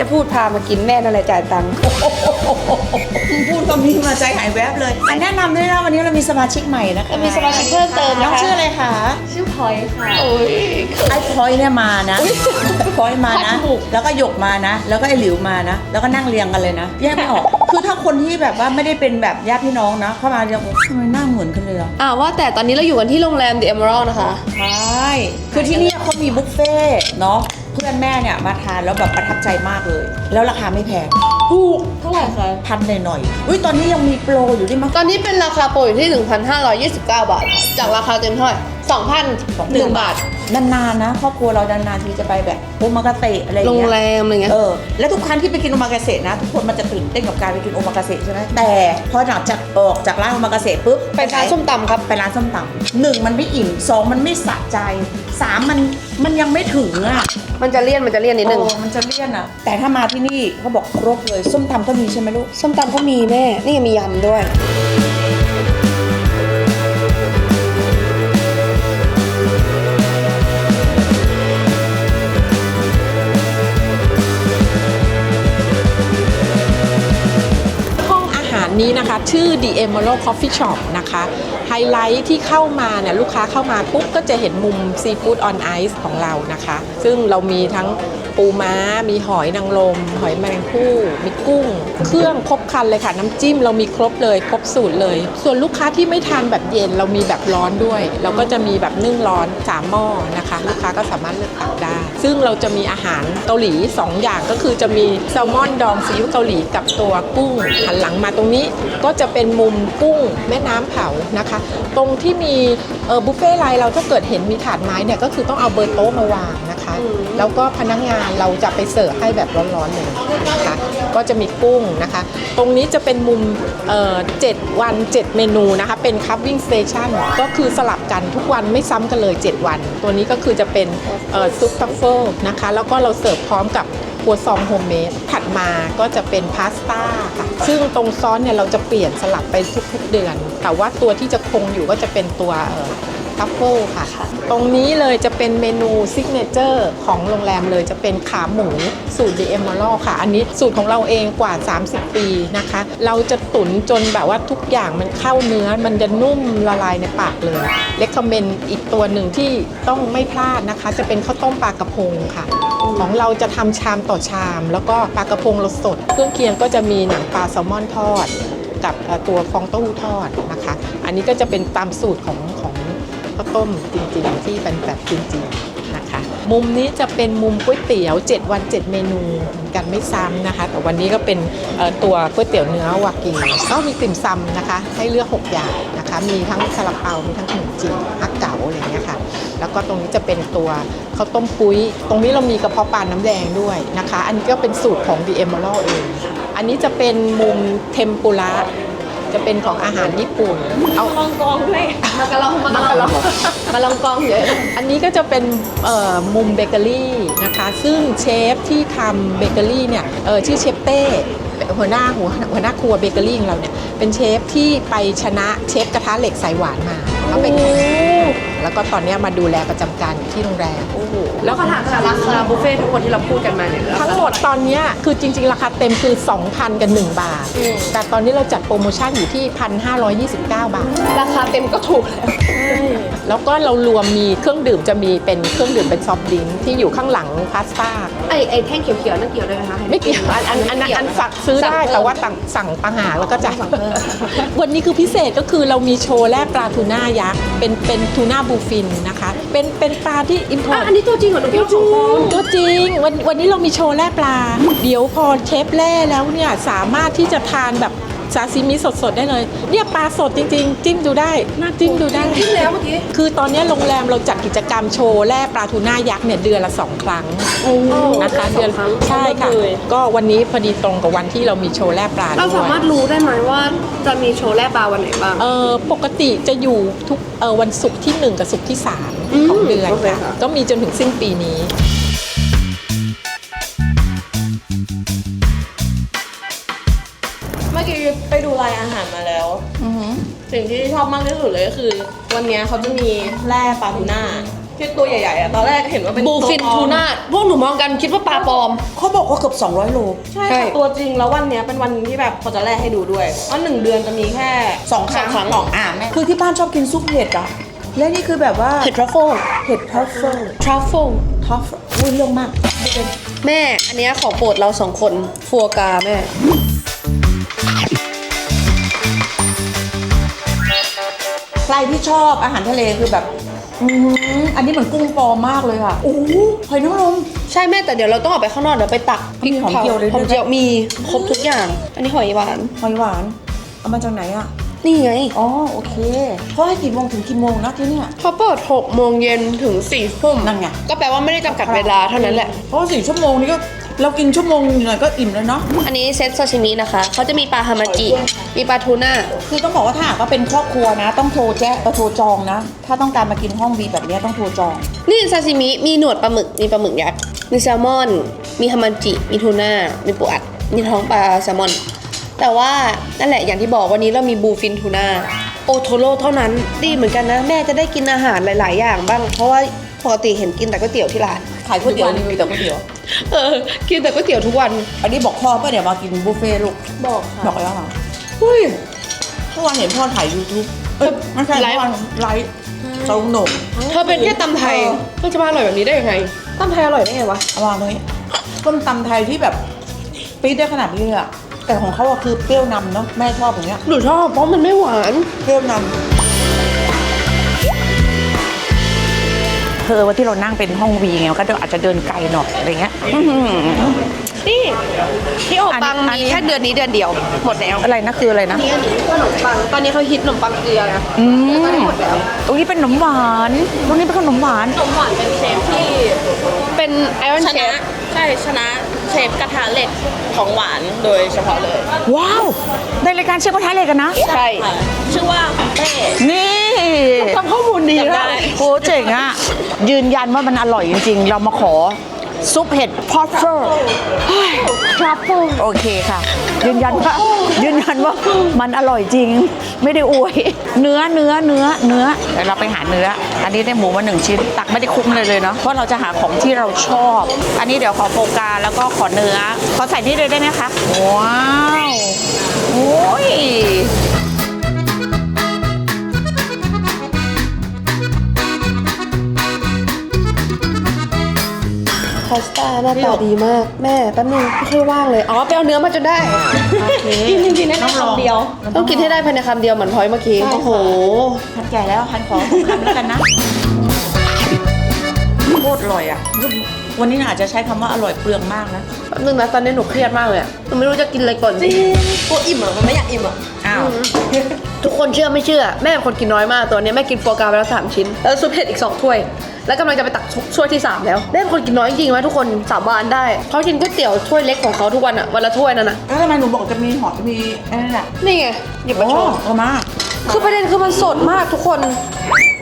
จะพูดพามากินแม่นั่นแหละจ่ายตังค์พูดคำนี้มาใจหายแวบเลยอันแนะนำด้วยนะวันนี้เรามีสมาชิกใหม่นะคะมีสมาชิกเพิ่มเติมน้องนะคะชื่ออะไรคะชื่อพลอยค่ะโอ้ยไอ้พลอยเนี่ยมานะพลอยมานะ แล้วก็หยกมานะ แล้วก็ไอ้หลิวมานะ แล้วก็นั่งเรียงกันเลยนะแยกไม่ออกคือถ้าคนที่แบบว่าไม่ได้เป็นแบบญาติพี่น้องนะเข้ามาเรียกว่าทำไมหน้าเหมือนกันเลยอะอ่าว่าแต่ตอนนี้เราอยู่กันที่โรงแรม The Emerald นะคะใช่คือที่นี่เขามีบุฟเฟ่ต์เนาะ เพื่อนแม่เนี่ยมาทานแล้วแบบประทับใจมากเลย แล้วราคาไม่แพงถูกเท่าไหร่คะพันหน่อยๆอุ้ยตอนนี้ยังมีโปรอยู่ด้วยมั้งตอนนี้เป็นราคาโปรอยู่ที่ 1,529 บาทค่ะจากราคาเต็มเท่าไหร่ 2,001บาท นานๆนะครอบครัวเรานานๆทีจะไปแบบโอมากาเตะอะไรอย่างโรงเงี้ย แรมอะไรเงี้ย เออแล้วทุกครั้งที่ไปกินโอมากาเสะนะ ทุกคนมันจะตื่นเต้นกับการไปกินโอมากาเสะใช่ไหมแต่พอหลังจากออกจากร้านโอมากาเสะปุ๊บไปร้านส้มตำครับ ไปร้านส้มตำหนึ่งมันไม่อิ่มสองมันไม่สะใจสามมันมันยังไม่ถึงอะมันจะเลี่ยนมันจะเลี่ยนนิดนึง เออมันจะเลี่ยนอะ แต่ถ้ามาที่นี่เขาบอกครบเลยส้มตำก็มีใช่ไหมลูก ส้มตำก็มีแม่ นี่ยังมียำด้วย นี้นะคะชื่อ The Emerald Coffee Shop นะคะไฮไลท์ที่เข้ามาเนี่ยลูกค้าเข้ามาปุ๊บก็จะเห็นมุมซีฟู้ดออนไอซ์ของเรานะคะ ซึ่งเรามีทั้ง ปูม้า มีหอยนางรมหอยแมลงภู่มีกุ้ง เครื่องครบครันเลยค่ะ น้ำจิ้มเรามีครบเลย ครบสูตรเลย ส่วนลูกค้าที่ไม่ทานแบบเย็นเรามีแบบร้อนด้วย เราก็จะมีแบบนึ่งร้อนสามหม้อนะคะ ลูกค้าก็สามารถเลือกตักได้ ซึ่งเราจะมีอาหารเกาหลี 2 อย่างก็คือจะมีแซลมอนดองซีอิ๊วเกาหลีกับตัวกุ้งหันหลังมาตรงนี้ก็จะเป็นมุมกุ้งแม่น้ำเผานะคะ ตรงที่มีบุฟเฟ่ต์ไลน์เราถ้าเกิดเห็นมีถาดไม้เนี่ยก็คือต้องเอาเบอร์โต๊ะมาวาง นะคะ แล้วก็พนักงานเราจะไปเสิร์ฟให้แบบร้อนๆเลยนะคะก็จะมีกุ้งนะคะ ตรงนี้จะเป็นมุมเอ่อ7วัน7เมนูนะคะ เป็นคัพวิ่งสเตชันก็คือสลับกันทุกวันไม่ซ้ำกันเลย 7 วัน ตัวนี้ก็คือจะเป็นเอ่อซุปทัฟเฟิลนะคะ แล้วก็เราเสิร์ฟพร้อมกับครัวซองโฮมเมดถัดมาก็จะเป็นพาสต้าค่ะซึ่งตรงซอสเนี่ยเราจะเปลี่ยนสลับไปทุกๆเดือน แต่ว่าตัวที่จะคงอยู่ก็จะเป็นตัวเอ่อ ทัฟเฟิลค่ะ ตรงนี้เลยจะเป็นเมนูซิกเนเจอร์ของโรงแรมเลยจะเป็นขาหมูสูตร The Emerald ค่ะ อันนี้สูตรของเราเองกว่า 30 ปีนะคะ เราจะตุ๋นจนแบบว่าทุกอย่างมันเข้าเนื้อ มันจะนุ่มละลายในปากเลยเลคคอมเมนอีกตัวหนึ่งที่ต้องไม่พลาดนะคะ จะเป็นข้าวต้มปลากระพงค่ะของเราจะทำชามต่อชาม แล้วก็ปลากระพงเราสด เครื่องเคียงก็จะมีหนังปลาแซลมอนทอด กับเอ่อตัวฟองเต้าหู้ทอดนะคะ อันนี้ก็จะเป็นตามสูตรของของ ข้าวต้มจริงๆ ที่เป็นแบบจริงๆนะคะ มุมนี้จะเป็นมุมก๋วยเตี๋ยว 7 วัน 7 เมนูเมือนกันไม่ซ้ำนะคะ แต่วันนี้ก็เป็นตัวก๋วยเตี๋ยวเนื้อวากิวก็มีติ่มซำนะคะ ให้เลือก 6 อย่างนะคะ มีทั้งซาลาเปา มีทั้งขนมจีนฮักเก๋าอะไรอย่างเงี้ยค่ะ แล้วก็ตรงนี้จะเป็นตัวข้าวต้มปุ้ย ตรงนี้เรามีกระเพาะปลาน้ำแดงด้วยนะคะ อันนี้ก็เป็นสูตรของ The Emerald เอง อันนี้จะเป็นมุมเทมปุระ จะเป็นของอาหารญี่ปุ่น เอาลองกองด้วยมากระลองมากระลองมาลองกองเยอะอันนี้ก็จะเป็นเอ่อมุมเบเกอรี่นะคะ ซึ่งเชฟที่ทำเบเกอรี่เนี่ยเอ่อชื่อเชฟเต้หัวหน้าหัวหัวหน้าครัวเบเกอรี่ของเราเนี่ยเป็นเชฟที่ไปชนะเชฟกระทะเหล็กสายหวานมาเขาไป แข่งแล้วก็ตอนเนี้ยมาดูแลประจำการอยู่ที่โรงแรมแล้วขนาดราคาบุฟเฟ่ทุกคนที่เราพูดกันมาเนี่ยทั้งหมดตอนเนี้ยคือจริง ๆ ราคาเต็มคือ 2,000 กับ1บาท แต่ตอนนี้เราจัดโปรโมชั่นอยู่ที่ 1,529 บาท ราคาเต็มก็ถูกแล้ว แล้วก็เรารวมมีเครื่องดื่มจะมีเป็นเครื่องดื่มเป็นซอฟต์ดริงก์ที่อยู่ข้างหลังพาสต้า ไอ้ไอ้แท่งเขียวๆนั่นเกี่ยวด้วยไหมคะไม่เกี่ยวอันอันอันอันอันสั่งซื้อได้แต่ว่าต่างสั่งต่างหากแล้วก็จ่ายวันนี้คือพิเศษก็คือเรามีโชว์แร่ปลาทูน่ายักษ์เป็นเป็นทูน่าบูฟินนะคะ เป็นเป็นปลาที่อิมพออะร์ตอันนี้ตัวจริงเหรอหนูคิดว่าของปลอมตัวจริงวันวันนี้เรามีโชว์แร่ปลา เดี๋ยวพอเชฟแร่แล้วเนี่ยสามารถที่จะทานแบบ ซาซิมิสดๆได้เลย เนี่ยปลาสดจริง ๆ จิ้มดูได้จิ้มดูได้ จิ้มแล้วเมื่อกี้ คือตอนนี้โรงแรมเราจัดกิจกรรมโชว์แร่ปลาทูน่ายักษ์เนี่ยเดือนละสองครั้งนะคะเดือนใช่ค่ะ ก็วันนี้พอดีตรงกับวันที่เรามีโชว์แร่ปลาเราด้วสายมารถรู้ได้ไหมว่าจะมีโชว์แลบปลาวันไหนบ้างเออปกติจะอยู่ทุกเออวันศุกร์ที่ 1 กับศุกร์ที่อืม3ของเดือนโอเคค่ะค่ะก็มีจนถึงสิ้นปีนี้ อกี้ไปดูรายอาหารมาแล้วสิ่งที่ชอบมากที่สุดเลยก็คือ วันเนี้ยเขาจะมีแร่ปลาทูน่าที่ตัวใหญ่ๆอะตอนแรกเห็นว่าเป็นบูฟินตัวปลอมทูน่าพวกหนูมองกันคิดว่าปลาปลอม เขาบอกว่าเกือบ200โลใช่ใช่ ค่ะตัวจริงแล้ววันเนี้ยเป็นวันที่แบบเขาจะแลกให้ดูด้วยว่าหนึ่งเดือนจะมีแค่สองครั้งสองครั้งสองอะแม่คือที่บ้านชอบกินซุปเห็ดอะ และนี่คือแบบว่าเห็ดทรัฟเฟิลเห็ดทรัฟเฟิลทรัฟเฟิลทรัฟเฟิลอุ้ยเรื่องมากไม่เป็นแม่อันเนี้ยของโปรดเราสองคนฟัวกราแม่ ใครที่ชอบอาหารทะเลคือแบบอือหืออันนี้เหมือนกุ้งปลอมมากเลยค่ะโอ้โหหอยนางรม ใช่แม่แต่เดี๋ยวเราต้องออกไปข้างนอกเดี๋ยวไปตักมีหอมเจียวเลยด้วย หอมเจียวมีครบทุกอย่าง อันนี้หอยหวาน หอยหวาน เอามาจากไหนอะ นี่ไงอ๋อโอเคเขาให้กี่โมงถึงกี่โมงนะที่เนี่ย เขาเปิด6โมงเย็นถึง4ทุ่มนั่นไง ก็แปลว่าไม่ได้จำกัดเวลาเท่านั้นแหละ เพราะว่าสี่ชั่วโมงนี้ก็ เรากินชั่วโมงหน่อยก็อิ่มแล้วเนาะ อันนี้เซตซาชิมินะคะ เขาจะมีปลาฮามาจิ มีปลาทูน่า คือต้องบอกว่าถ้าหากว่าเป็นครอบครัวนะ ต้องโทรแจ้งเอ่อโทรจองนะ ถ้าต้องการมากินห้องวีแบบเนี้ยต้องโทรจอง นี่ซาชิมิ มีหนวดปลาหมึก มีปลาหมึกยักษ์ มีแซลมอน มีฮามาจิ มีทูน่า มีปูอัด มีท้องปลาแซลมอน แต่ว่านั่นแหละอย่างที่บอกวันนี้เรามีบูฟินทูน่า โอโทโร่เท่านั้น ดีเหมือนกันนะ แม่จะได้กินอาหารหลาย ๆ อย่างบ้าง เพราะว่า ปกติเห็นกินแต่ก๋วยเตี๋ยวที่ร้าน ขายก๋วยเตี๋ยวรีวิวแต่ก๋วยเตี๋ยวเออ กินแต่ก๋วยเตี๋ยวทุกวัน อันนี้บอกพ่อป่ะเดี๋ยวมากินบุฟเฟ่ต์ลูก บอกค่ะบอกแล้วเหรอเฮ้ยเมื่อวานเห็นพ่อถ่ายยูทูบเอ้ยไม่ใช่ไลฟ์ เมื่อวานไลฟ์เจ้าหนมเธอเป็นแค่ตำไทยเธอจะมาอร่อยแบบนี้ได้ยังไงตั้มไทยอร่อยได้ไงวะ เอาวางตรงนี้ต้มตำไทยที่แบบปี๊ดได้ขนาดนี้เลยอะแต่ของเขาอะคือเปรี้ยวนำเนาะแม่ชอบอย่างเงี้ยหนูชอบเพราะมันไม่หวาน เปรี้ยวนำ เธอว่าที่เรานั่งเป็นห้องวีไงก็อาจจะเดินไกลหน่อยอะไรเงี้ยอื้อหือ นี่ที่โอปังอันนี้ มีแค่เดือนนี้เดือนเดียว หมดแล้วอะไรนะคืออะไรนะ นี่อันนี้ขนมปัง ตอนนี้เขาฮิตขนมปังเกลือนะอืมตอนนี้หมดแล้วตรงนี้เป็นขนมหวานตรงนี้เป็นขนมหวาน ขนมหวานเป็นเชฟที่เป็นไอรอนชเชนะฟใช่ชนะเชฟกระทะเหล็กของหวานโดยเฉพาะเลยว้าวในรายการเชฟกระทะเหล็กกันนะ ใช่ค่ะชื่อว่าคุณเต้นี่ ทำข้อมูลดีจำได้นะโอ้เจ๋งอะยืนยันว่ามันอร่อยจริง ๆ เรามาขอซุปเห็ดพอตเฟอร์ทรัฟเฟิลโอเคค่ะ ยืนยันว่ายืนยันว่ามันอร่อยจริง ไม่ได้อวย เนื้อเนื้อเนื้อเนื้อเดี๋ยวเราไปหาเนื้อ อันนี้ได้หมูมาหนึ่งชิ้น ตักไม่ได้คุ้มเลยเลยเนาะเพราะเราจะหาของที่เราชอบ อันนี้เดี๋ยวขอโฟกาแล้วก็ขอเนื้อขอใส่นี่เลยได้ไหมคะ ว้าวโอ้ยาสต้าหน้าตาดีมากแม่แป๊บนึงไม่ค่อยว่างเลย อ๋อไปเอาเนื้อมาจนได้กินจริงๆได้แค่คำเดียว ต้องกินให้ได้ภายในคำเดียวเหมือนพลอยเมื่อกี้ โอ้โหพันแก่แล้วพันขอสองคำแล้วกันนะโคตรอร่อยอะ วันนี้น่าอาจจะใช้คำว่าอร่อยเปลืองมากนะ แป๊บนึงนะตอนนี้หนูเครียดมากเลยอะหนูไม่รู้จะกินอะไรก่อนดีตัวอิ่มอะ มันไม่อยากอิ่มอะ อ้าว ทุกคนเชื่อไม่เชื่อ แม่เป็นคนกินน้อยมากตัวเนี้ยแม่กินโฟกาไปแล้วสามชิ้น แล้วซุปเผ็ดอีกสองถ้วย แล้วกำลังจะไปตักช่วยที่สามแล้วแม่เป็นคนกินน้อยจริงๆไหมทุกคนสาบานได้เขากินก๋วยเตี๋ยวถ้วยเล็กของเขาทุกวันอะวันละถ้วยนั่นน่ะแล้วทำไมหนูบอกจะมีหอมจะมีไอ้นั่นแหละนี่ไงหยิบมาโอ้โชว์เอามา คือประเด็นคือมันสดมากทุกคน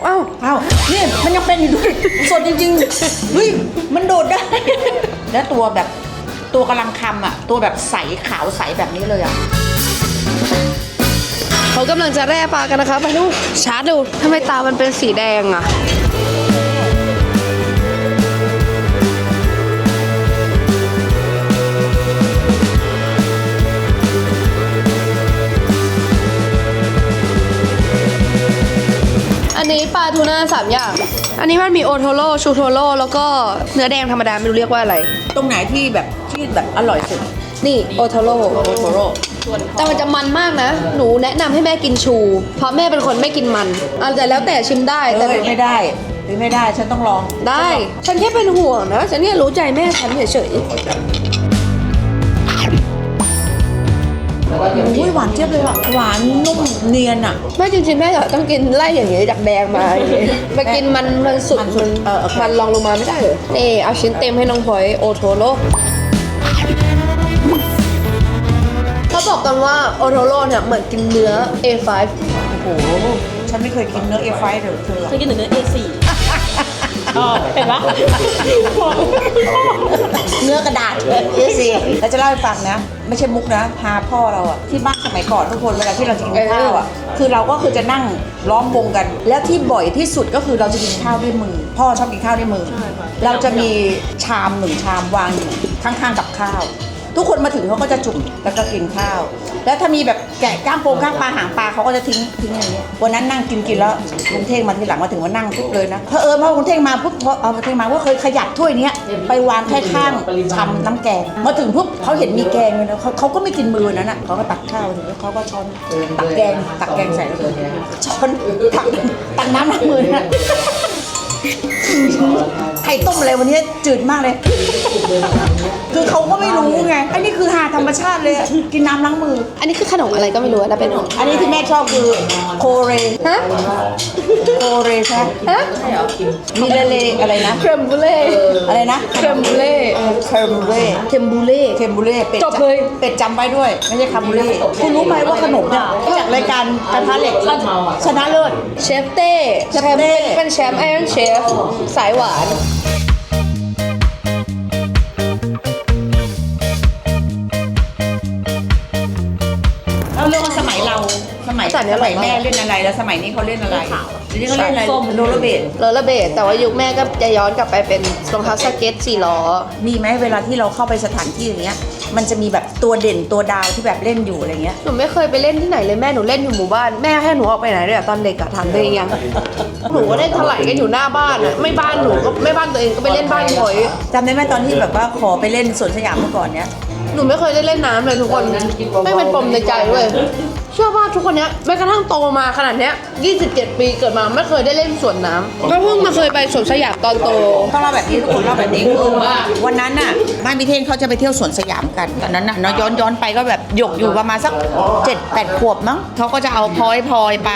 อ้าวอ้าวนี่มันยังเป็นอยู่ด้วยสดจริงๆเฮ้ยมันโดดได้ แล้วตัวแบบตัวกำลังคำอะ ตัวแบบใสขาวใสแบบนี้เลยอะ เขากำลังจะแร่ปลากันนะคะไปดูชาร์จดูทำไมตามันเป็นสีแดงอะ อันนี้ปลาทูน่าสามอย่าง อันนี้มันมีโอโทโร่ชูโทโร่แล้วก็เนื้อแดงธรรมดาไม่รู้เรียกว่าอะไร ตรงไหนที่แบบที่แบบอร่อยสุดนี่โอโทโร่โอโทโร่แต่มันจะมันมากนะ หนูแนะนำให้แม่กินชู เพราะแม่เป็นคนไม่กินมันอาจจะแล้วแต่ชิมได้แต่ เอ้ยไม่ได้หรือไม่ได้ฉันต้องลอง ได้ ฉันแค่เป็นห่วงนะ ฉันเนี่ยรู้ใจแม่ฉันเฉย อุ้ยหวานเจี๊ยบเลยอะหวานนุ่มเนียนอะๆไม่จริงๆแม่อะต้องกินไล่อย่างเงี้ยจากแดงมาอย่างเงี้ยไปกินมันมันสุดมันสุมัดนเออโอเคมันลองลงมาไม่ได้เหรอนี่เอาชิ้นเต็มให้น้องพลอยโอโทโร่เขาบอกกันว่าโอโทโร่เนี่ยเหมือนกินเนื้อ A5 โอ้โห ฉันไม่เคยกินเนื้อเอฟไฟเดี๋ยวเธอเคยกินแต่เนื้อ A4 เห็นปะเนื้อกระดาษเลยเอสิแล้วจะเล่าให้ฟังนะ ไม่ใช่มุกนะพาพ่อเราอะที่บ้านสมัยก่อนทุกคนเวลาที่เราจะกินข้าวอะคือเราก็คือจะนั่งล้อมวงกัน แล้วที่บ่อยที่สุดก็คือเราจะกินข้าวด้วยมือ พ่อชอบกินข้าวด้วยมือ เราจะมีชามหนึ่งชามวางอยู่ข้างๆกับข้าว ทุกคนมาถึงเขาก็จะจุ่มแล้วก็กินข้าว แล้วถ้ามีแบบแกะก้างโปงก้างปลาหางปลาเขาก็จะทิ้งทิ้งอย่างเงี้ยวันนั้นนั่งกินกินแล้วลุงเท่งมาทีหลังมาถึงว่านั่งปุ๊บเลยนะเพอเออพอลุงเท่งมาปุ๊บพอเอาลุงเท่งมาว่าเคยขยับถ้วยเนี้ยไปวางแค่ข้างชำน้ำแกงมาถึงปุ๊บเขาเห็นมีแกงเลยนะเขาเขาก็ไม่กินมือนั้นอะเขาก็ตักข้าวมาถึงแล้วเขาก็ช้อนตักแกงตักแกงใส่แล้วช้อนตักตักน้ำล้างมือนะ ไข่ต้มอะไรวันนี้จืดมากเลย คือเขาก็ไม่รู้ไง อันนี้คือหาธรรมชาติเลยอะกินน้ำล้างมือ อันนี้คือขนมอะไรก็ไม่รู้แล้วเป็นของอันนี้ที่แม่ชอบคือโคเรฮะโคเรใช่ไหมฮะมีเลเลอะไรนะ เครมบูเล่อะไรนะ เครมบูเล่เครมบูเล่เครมบูเล่เครมบูเล่เป็ดจบเลยเป็ดจำไว้ด้วย ไม่ใช่คาบูเล่คุณรู้ไหมว่าขนมเนี่ยจากรายการกระทะเหล็กชนะเลิศเชฟเต้เชฟเต้เป็นเป็นแชมป์ไอรอนเชฟสายหวานเราเรื่องว่าสมัยเราสมัยแต่เนี่ยสมัยอร่อยมาก แม่เล่นอะไรแล้วสมัยนี้เขาเล่นอะไรทีนี้เขาเล่นอะไรโรลเลอร์เบดโรลเลอร์เบดแต่ว่ายุคแม่ก็จะย้อนกลับไปเป็นรองเท้าสเก็ตสี่ล้อ มีไหมเวลาที่เราเข้าไปสถานที่อย่างเงี้ย มันจะมีแบบตัวเด่นตัวดาวที่แบบเล่นอยู่อะไรเงี้ย หนูไม่เคยไปเล่นที่ไหนเลยแม่หนูเล่นอยู่หมู่บ้านแม่ให้หนูออกไปไหนด้วยอะตอนเด็กอะถามตัวเองยังหนูก็เล่นถลายกันอยู่หน้าบ้านอะไม่บ้านหนูก็ไม่บ้านตัวเองก็ไปเล่นบ้านหอยจำได้ไหมตอนที่แบบว่าขอไปเล่นสวนสยามเมื่อก่อนเนี้ยหนูไม่เคยได้เล่นน้ำเลยทุกคนไม่เป็นปมในใจด้วย เชื่อว่าทุกคนเนี้ยแม้กระทั่งโตมาขนาดเนี้ย 27 ปีเกิดมาไม่เคยได้เล่นสวนน้ำก็เพิ่งมาเคยไปสวนสยามตอนโต ต้องเล่าแบบนี้ทุกคนเล่าแบบนี้คือวันนั้นน่ะบ้านพิเทนเขาจะไปเที่ยวสวนสยามกันตอนนั้นน่ะเนาะย้อนย้อนไปก็แบบหยกอยู่ประมาณสักเจ็ดแปดขวบมั้งเขาก็จะเอาพลอยพลอยไป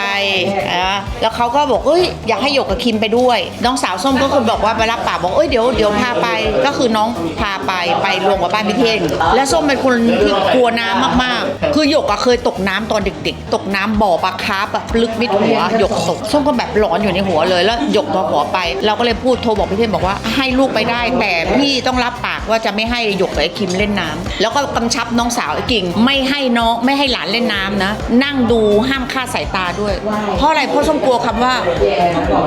อะแล้วเขาก็บอกเอ้ยอยากให้หยกกับคิมไปด้วย น้องสาวส้มก็คือบอกว่าไปรับปากบอกเอ้ยเดี๋ยวเดี๋ยวพาไปก็คือน้องพาไปไปรวมกับบ้านพิเทนและส้มเป็นคนที่กลัวน้ำมากๆ คือหยกอะเคยตกน้ำตอนเด็กๆ ตกน้ำบ่อปลาคาร์ฟอะลึกมิดหัวหยกตกส้มก็แบบหลอนอยู่ในหัวเลยแล้วหยกมาขอไป เราก็เลยพูดโทรบอกพี่เทนบอกว่าให้ลูกไปได้ แต่พี่ต้องรับปากว่าจะไม่ให้หยกกับไอ้คิมเล่นน้ำแล้วก็กำชับน้องสาวไอ้กิ่งไม่ให้น้องไม่ให้หลานเล่นน้ำนะ นั่งดูห้ามคลาดสายตาด้วย เพราะอะไรเพราะส้มกลัวคำว่า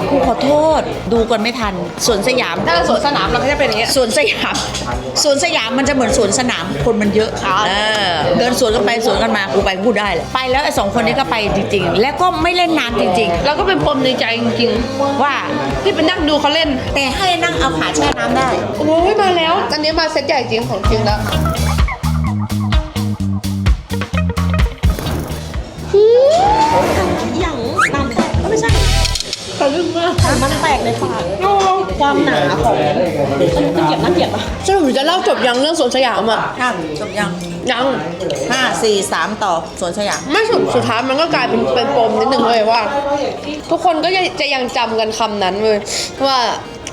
กูขอโทษ ดูกันไม่ทันสวนสยามถ้าสวนสนามเราก็จะเป็นอย่างเงี้ยสวนสยามสวนสยามมันจะเหมือนสวนสนามคนมันเยอะเออเดินสวนกันไปสวนกันมากูไปกูได้เลยไปแล้วไอ้สองคนนี้ก็ไปจริง ๆ แล้วก็ไม่เล่นน้ำจริง แล้วก็เป็นปมในใจจริงๆ ว่าๆที่ไปนั่งดูเขาเล่น แต่ให้นั่งเอาขาแช่น้ำได้ โอ้ยมาแล้ว อันนี้มาเซตใหญ่จริงของจริงแล้วอย่ ทะลึ่งมากมันแตกในปากความหนาของมันเกลียดน่าเกลียดปะสรุปจะเล่าจบยังเรื่องสวนสยามอะครับจบยังยังห้าสี่สามต่อสวนสยามไม่สุดสุดท้ายมันก็กลายเป็นเป็นปมนิดนึงเลยว่า ทุกคนก็ยังจะยังจำกันคำนั้นเลยว่า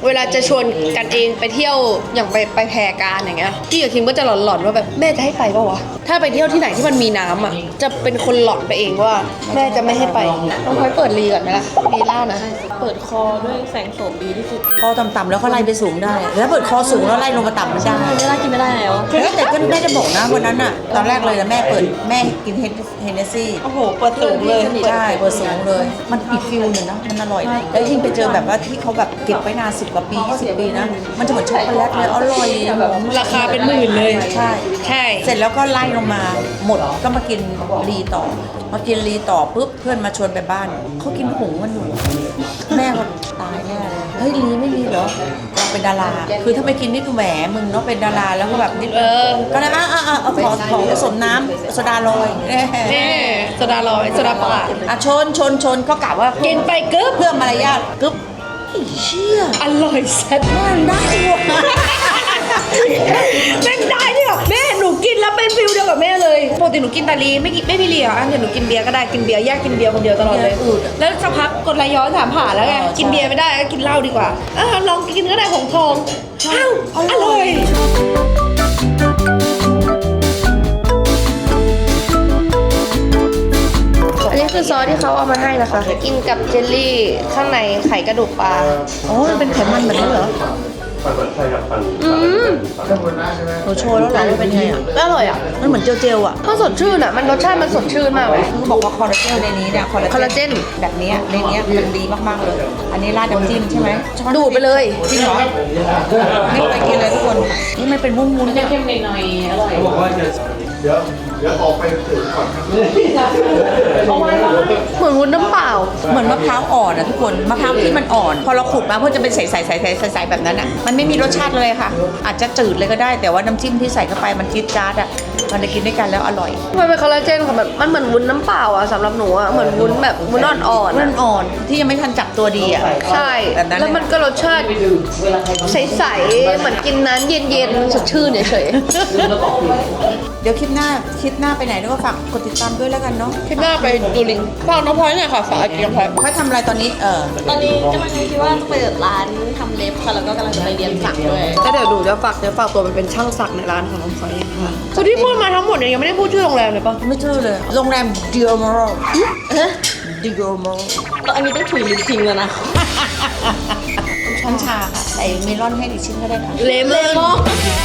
เวลาจะชวนกันเองไปเที่ยวอย่างไปไปแพรการอย่างเงี้ยพี่กับคิมก็จะหลอนๆว่าแบบแม่จะให้ไปปะวะ ถ้าไปเที่ยวที่ไหนที่มันมีน้ำอะ จะเป็นคนหลอนไปเองว่า แม่จะไม่ให้ไป ต้องคอยเปิดรีก่อนไหมล่ะรีเล่านะ เปิดคอด้วยแสงโสมดีที่สุด คอต่ำๆแล้วก็ไล่ไปสูงได้ แล้วเปิดคอสูงแล้วไล่ลงมาต่ำไม่ได้ไม่ได้กินไม่ได้แล้วเฮ้ยแต่ก็แม่จะบอกนะวันนั้นอะตอนแรกเลยนะแม่เปิดแม่กินเฮนเฮนเนสซี่ โอ้โห เปิดสูงเลยใช่เบอร์สูงเลย มันอีกฟิลหนึ่งนะ มันอร่อยนะแล้วยิ่งไปเจอแบบว่าที่เขาแบบเก็บไว้นานสิบกว่าปีสิบปีนะ มันจะเหมือนช็อกโกแลตเลย อร่อยหอมราคาเป็นหมื่นเลย ใช่ ใช่ เสร็จแล้วก็ไล่ลงมาหมดก็มากินรีต่อมากินรีต่อปุ๊บเพื่อนมาชวนไปบ้านเขากินผงมันอยู่แม่ก็ตายแน่เลยเฮ้ยรีไม่มีเหรอเราเป็นดารา คือถ้าไม่กินนี่คือแหมมึงเนาะเป็นดาราแล้วก็แบบนิดเออก็เลยอะอะอะเอาขอของผสมน้ำโซดาโรยแน่นี่โซดาลอยโซดาปลาอะชนชนชนก็กะว่ากินไปกึ๊บเพื่อมารยาทกึ๊บไอ้เชี่ยอร่อยแซ่บแม่งได้ว่ะ แม่งได้เนี่ยแม่หนูกินแล้วเป็นฟิลเดียวกับแม่เลยปกติหนูกินแต่ลีไม่กินไม่มีเลียอันเดี๋ยวหนูกินเบียร์ก็ได้กินเบียร์แยกกินเบียร์คนเดียวตลอดเลย แล้วสักพักกดไหลย้อนถามผ่านแล้วไงกินเบียร์ไม่ได้ก็กินเหล้าดีกว่าเออลองกินก็ได้ของทองอ้าวอร่อยไอ้นนี้คือซอสที่เขาเอามาให้นะคะ กินกับเจลลี่ข้างในไข่กระดูกปลาโอ้มันเป็นไขมันแบบนี้เหรอ อืมโอ้โชว์แล้วเหรอว่าเป็นไงอะอร่อยอะ มันเหมือนเจลๆอะมันสดชื่นอะ มันรสชาติมันสดชื่นมากเลยเขาบอกว่าคอลลาเจนในนี้เนี่ยคอลลาเจน แบบเนี้ยในเนี้ยมันดีมากๆเลย อันนี้ราดน้ำจิ้มใช่ไหมช้อนดูดไปเลย จริงเหรอไม่เคยกินเลยทุกคน นี่มันเป็นวุ้นๆเนี่ย เหมือนวุ้นน้ำเปล่า เหมือนมะพร้าวอ่อนอะทุกคนมะพร้าวที่มันอ่อน พอเราขูดมาเพื่อจะเป็นใสๆๆๆๆแบบนั้นอะมันไม่มีรสชาติเลยค่ะ อาจจะจืดเลยก็ได้ แต่ว่าน้ำจิ้มที่ใส่เข้าไปมันจี๊ดจ๊าดอะมันจะกินด้วยกันแล้วอร่อย มันเป็นคอลลาเจนค่ะแบบมันเหมือนวุ้นน้ำเปล่าอะสำหรับหนูอะเหมือนวุ้นแบบวุ้นอ่อนๆมัอะนอ่อนที่ยังไม่ทันจับตัวดีอะใช่แบบนั้นแล้วมันก็รสชาติใสๆเหมือนกินน้ำเย็นๆสดชื่นเฉยเดี๋ยวคลิปหน้าคลิปหน้าไปไหนแล้วก็ฝากกดติดตามด้วยแล้วกันเนาะๆคลิปหน้าไปดูลิงก์ฝากน้องพลอยหน่อยค่ะฝากไอเกียงพลอยเขาทำอะไรตอนนี้เออตอนนี้กำลังคิดว่าจะเปิดร้านทำเล็บค่ะแล้วก็กำลังจะไปเรียนสักด้วยก็เดี๋ยวหนูจะฝากเนื้อฝากตัวไปเป็นช่างสักในร้านของน้องพลอยเองค่ะคือที่พูดมาทั้งหมดเนี่ยยังไม่ได้พูดชื่อโรงแรมเลยปะไม่ชื่อเลยโรงแรมดิโอมอร์ดิโอมอร์แล้วอันนี้ต้องถุยลิ้นทิ้งแล้วนะช้อนชาค่ะใส่เมลอนให้ดิชิ้นก็ได้ค่ะเลมอน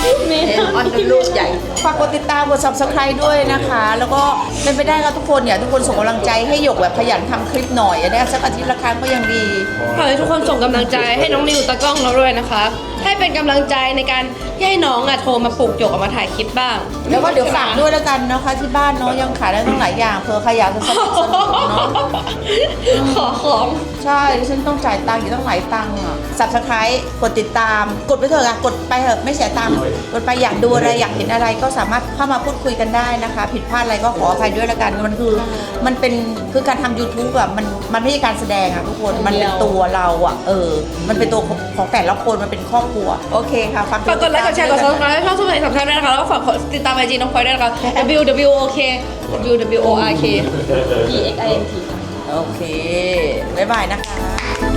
มีเมลอนเป็นลูกใหญ่ฝากกดติดตามกด subscribe ด้วยนะคะ แล้วก็เป็นไปได้ก็ทุกคนเนี่ยทุกคนส่งกำลังใจให้หยกแบบขยันทำคลิปหน่อยอันนี้สักอาทิตย์ละครั้งก็ยังดีขอให้ทุกคนส่งกำลังใจให้น้องนิวตากล้องเราด้วยนะคะ ให้เป็นกำลังใจในการที่ให้น้องอะโทรมาปลุกหยกออกมาถ่ายคลิปบ้าง แล้วก็เดี๋ยวฝากด้วยแล้วกันนะคะที่บ้านเนาะยังขายได้ตั้งหลายอย่างเผื่อใครอยากจะสนับสนุนเนาะขอของ ใช่ดิฉันต้องจ่ายตังค์อยู่ตั้งหลายตังค์อะ subscribe กดติดตาม กดไปเถอะค่ะกดไปเถอะไม่เสียตังค์กดไปอยากดูอะไรอยากเห็นอะไรก็สามารถเข้ามาพูดคุยกันได้นะคะ ผิดพลาดอะไรก็ขออภัยด้วยละกันมันคือ มันเป็นคือการทำ YouTube แบบมันมันไม่ใช่การแสดงอะทุกคนมันเป็นตัวเราอะเออ มันเป็นตัวของของแต่ละคนมันเป็นครอบครัว โอเคค่ะฝากฝากกดไลค์กดแชร์กด subscribe ให้ช่องสุดท้ายสำคัญด้วยนะคะแล้วก็ฝากกดติดตามไอจีน้องพลอยด้วยนะคะ W W O K W W O R K D X I N T โอเคบ๊ายบายนะคะ